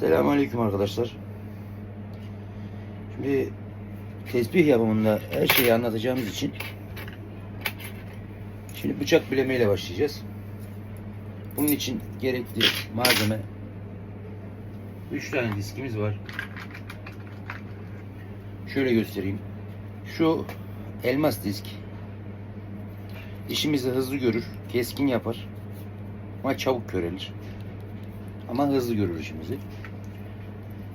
Selamünaleyküm arkadaşlar. Şimdi tesbih yapımında her şeyi anlatacağımız için şimdi bıçak bilemeyle başlayacağız. Bunun için gerekli malzeme 3 tane diskimiz var. Şöyle göstereyim. Şu elmas disk işimizi hızlı görür, keskin yapar ama çabuk körelir. Ama hızlı görür işimizi.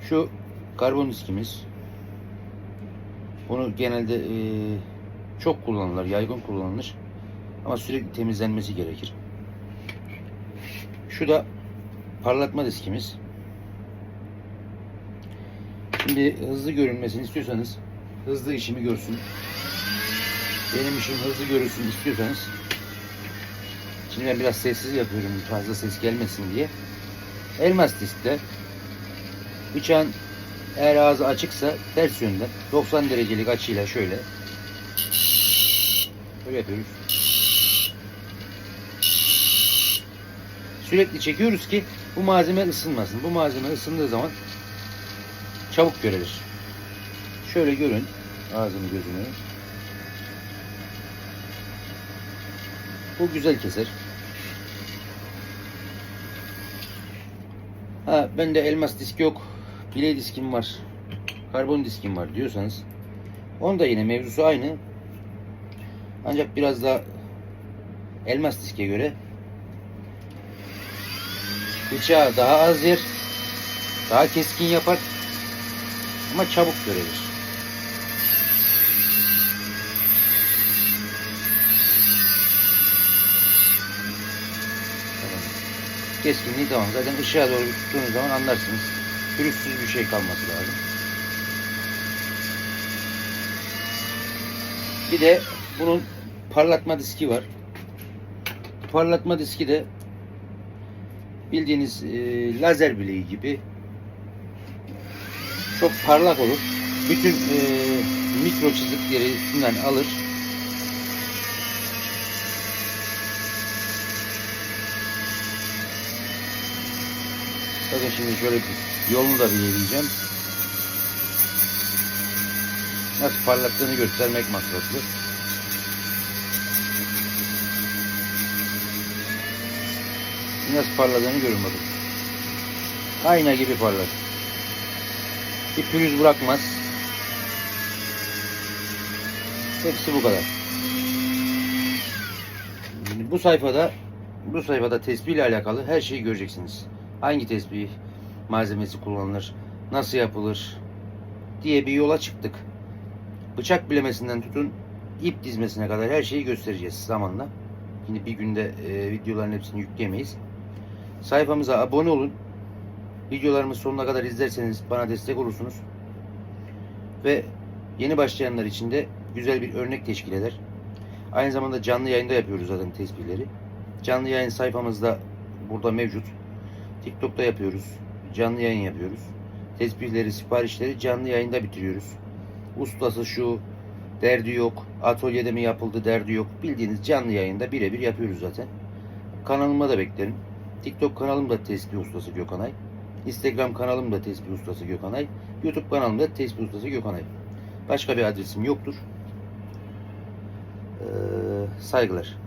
Şu karbon diskimiz. Bunu genelde e, çok kullanılır, yaygın kullanılır. Ama sürekli temizlenmesi gerekir. Şu da parlatma diskimiz. Şimdi hızlı görünmesini istiyorsanız, hızlı işimi görsün. Benim işim hızlı görülsün istiyorsanız Şimdi ben biraz sessiz yapıyorum fazla ses gelmesin diye. Elmas diskte bıçağın eğer ağzı açıksa ters yönden 90 derecelik açıyla şöyle böyle yapıyoruz. Sürekli çekiyoruz ki bu malzeme ısınmasın. Bu malzeme ısındığı zaman çabuk görülür. Şöyle görün ağzını gözünü. Bu güzel keser. Ha bende elmas disk yok. Biley diskim var. Karbon diskim var diyorsanız onda yine mevzusu aynı. Ancak biraz daha elmas diske göre bıçağı daha az yer, daha keskin yapar ama çabuk görülür. Keskinliği tamam. Zaten ışığa doğru tuttuğunuz zaman anlarsınız. Pürüzsüz bir şey kalması lazım. Bir de bunun parlatma diski var. Parlatma diski de bildiğiniz e, lazer bileği gibi çok parlak olur. Bütün e, mikro çizikleri üstünden alır. Bakın şimdi şöyle bir yolunu da bileyeceğim. Nasıl parlattığını göstermek maksatlı. Nasıl parladığını görün bakın. Ayna gibi parlar. Bir pürüz bırakmaz. Hepsi bu kadar. Şimdi bu sayfada bu sayfada tesbih ile alakalı her şeyi göreceksiniz. Hangi tesbih malzemesi kullanılır, nasıl yapılır diye bir yola çıktık. Bıçak bilemesinden tutun ip dizmesine kadar her şeyi göstereceğiz zamanla. Şimdi bir günde e, videoların hepsini yükleyemeyiz. Sayfamıza abone olun. Videolarımız sonuna kadar izlerseniz bana destek olursunuz. Ve yeni başlayanlar için de güzel bir örnek teşkil eder. Aynı zamanda canlı yayında yapıyoruz zaten tesbihleri. Canlı yayın sayfamızda burada mevcut. TikTok'ta yapıyoruz. Canlı yayın yapıyoruz. Tesbihleri, siparişleri canlı yayında bitiriyoruz. Ustası şu, derdi yok. Atölyede mi yapıldı derdi yok. Bildiğiniz canlı yayında birebir yapıyoruz zaten. Kanalıma da beklerim. TikTok kanalım da Tesbih Ustası Gökhanay. Instagram kanalım da Tesbih Ustası Gökhanay. YouTube kanalım da Tesbih Ustası Gökhanay. Başka bir adresim yoktur. Ee, saygılar.